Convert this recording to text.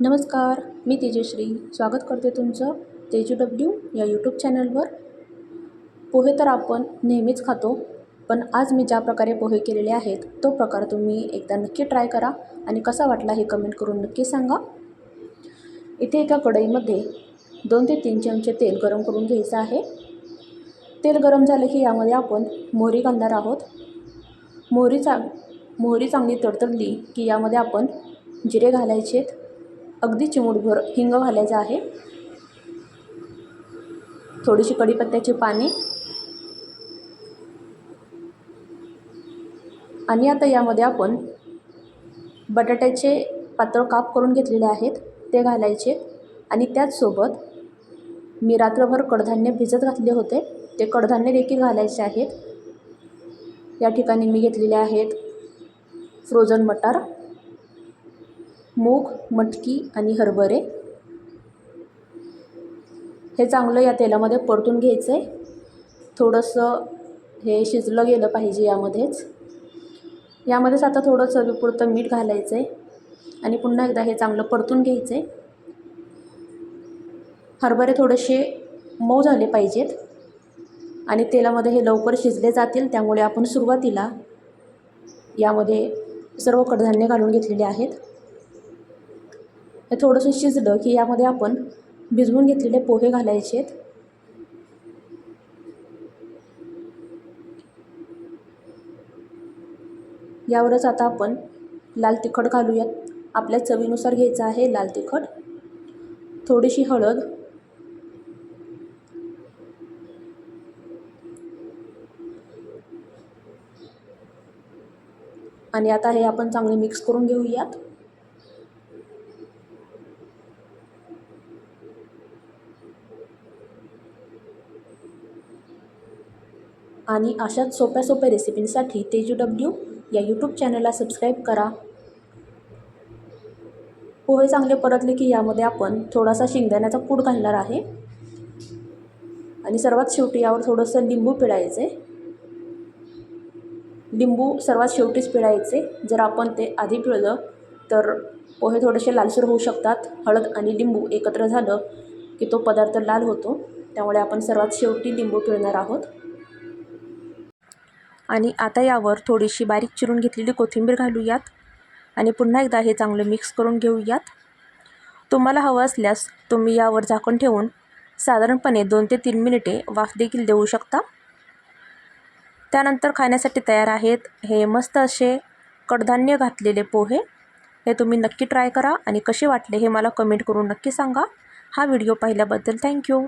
नमस्कार मी तेजश्री. स्वागत करते तुमचं तेजू डब्ल्यू या यूट्यूब चॅनलवर पोहे तर आपण नेहमीच खातो पण आज मी ज्या प्रकारे पोहे केलेले आहेत तो प्रकार तुम्ही एकदा नक्की ट्राय करा आणि कसा वाटला हे कमेंट करून नक्की सांगा. इथे एका कढईमध्ये दोन ते तीन चमचे तेल गरम करून घ्यायचं आहे. तेल गरम झालं की यामध्ये आपण मोहरी घालणार आहोत. मोहरी चांग मोहरी चांगली तडतडली की यामध्ये आपण जिरे घालायचेत. अगदी चिमूटभर हिंग घालायचं आहे. थोडीशी कढीपत्त्याची पाने. आणि आता यामध्ये आपण बटाट्याचे पातळ काप करून घेतलेले आहेत ते घालायचे. आणि त्याचसोबत मी रात्रभर कडधान्य भिजत घातले होते ते कडधान्य देखील घालायचे आहेत. या ठिकाणी मी घेतलेले आहेत फ्रोझन मटार मूग मटकी आणि हरभरे. हे चांगलं या तेलामध्ये परतून घ्यायचं आहे थोडंसं हे शिजलं गेलं पाहिजे यामध्येच. यामध्येच आता थोडं चवीपुरतं मीठ घालायचं आहे आणि पुन्हा एकदा हे चांगलं परतून घ्यायचं आहे हरभरे थोडेसे मऊ झाले पाहिजेत आणि तेलामध्ये हे लवकर शिजले जातील त्यामुळे आपण सुरुवातीला यामध्ये सर्व कडधान्य घालून घेतलेले आहेत. हे थोडंसं शिजलं की यामध्ये आपण भिजवून घेतलेले पोहे घालायचे आहेत. यावरच आता आपण लाल तिखट घालूयात. आपल्या चवीनुसार घ्यायचं आहे लाल तिखट. थोडीशी हळद. आणि आता हे आपण चांगले मिक्स करून घेऊयात. आणि अशाच सोप्या सोप्या रेसिपींसाठी तेजू डब्ल्यू या यूट्यूब चॅनलला सबस्क्राईब करा. पोहे चांगले परतले की यामध्ये आपण थोडासा शेंगदाण्याचा कूड घालणार आहे. आणि सर्वात शेवटी यावर थोडंसं लिंबू पिळायचे. लिंबू सर्वात शेवटीच पिळायचे. जर आपण ते आधी पिळलं तर पोहे थोडेसे लालसर होऊ शकतात. हळद आणि लिंबू एकत्र झालं की तो पदार्थ लाल होतो. त्यामुळे आपण सर्वात शेवटी लिंबू पिळणार आहोत. आणि आता यावर थोडीशी बारीक चिरून घेतलेली कोथिंबीर घालूयात आणि पुन्हा एकदा हे चांगलं मिक्स करून घेऊयात. तुम्हाला हवं असल्यास तुम्ही यावर झाकण ठेवून साधारणपणे दोन ते तीन मिनिटे वाफ देखील देऊ शकता. त्यानंतर खाण्यासाठी तयार आहेत हे मस्त असे कडधान्य घातलेले पोहे. हे तुम्ही नक्की ट्राय करा आणि कसे वाटले हे मला कमेंट करून नक्की सांगा. हा व्हिडिओ पाहिल्याबद्दल थँक्यू.